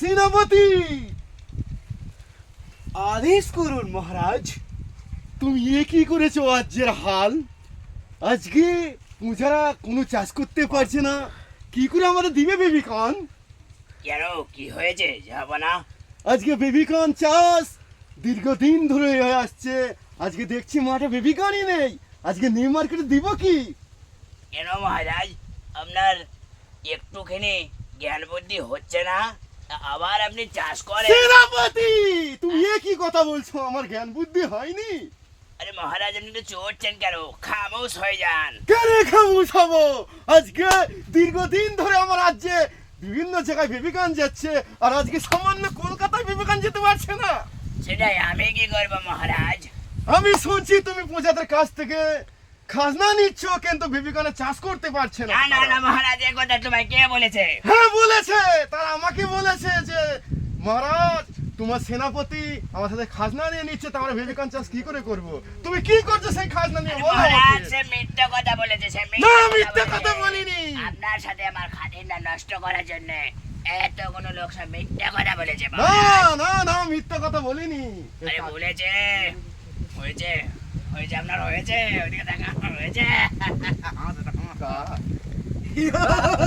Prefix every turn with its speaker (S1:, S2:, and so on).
S1: সেনাপতি। আদেশ করুন মহারাজ। তুমি এ কি করেছ আজকের হাল? আজকে পূজারা কোনো চাষ করতে পারছে না। কি করে আমাদের দিবে বেবি বেবিকন?
S2: কেন কি হয়েছে? যাব না
S1: আজকে বেবিকন চাষ দীর্ঘদিন ধরে হয়ে আসছে। আজকে দেখছি মাঠে বেবিকনই নেই। আজকে নিউ মার্কেটে দিব কি?
S2: কেন মহারাজ? আপনার একটুখানি জ্ঞান বুদ্ধি হচ্ছে না? আবার আপনি চাষ করেন।
S1: সেনাপতি! তুমি এ কি কথা বলছো? আমার জ্ঞান বুদ্ধি হয়নি।
S2: আরে মহারাজ আপনি তো চড়ছেন কেন? খামোশ হয়ে যান।
S1: কেন খামুশ হব? আজকে দীর্ঘদিন ধরে আমার রাজ্যে বিভিন্ন জায়গায় বেবিকান যাচ্ছে আর আজকে সামান্য কলকাতায় বেবিকান যেতে পারছে না।
S2: সেটাই আমি কি করব মহারাজ?
S1: আমি শুনছি তুমি প্রজাদের কাছ থেকে খাজনা নিচ্ছ কিন্তু বেবিকানে চাষ করতে পারছে না।
S2: না না না মহারাজ এ কথা তোমায় কে বলেছে?
S1: হ্যাঁ বলেছে। তারা আমাকে বলেছে যে মহারাজ তোমার সেনাপতি আমার সাথে খাজনা নিয়ে নিচ্ছে তো আমরা বেবিকান চাষ কি করে করব? তুমি কি করছ সেই খাজনা নিয়ে? বলো
S2: সে মিথ্যে কথা বলেছে সে
S1: না
S2: মিথ্যে
S1: কথা বলিনি।
S2: আপনার সাথে আমার খাতিরটা নষ্ট করার জন্য এত কোনো লোক সব মিথ্যে কথা বলেছে
S1: না না না মিথ্যা কথা বলিনি।
S2: আরে বলেছে। হয়েছে হয়েছে আপনার হয়েছে ওইদিকে দেখা হয়েছে।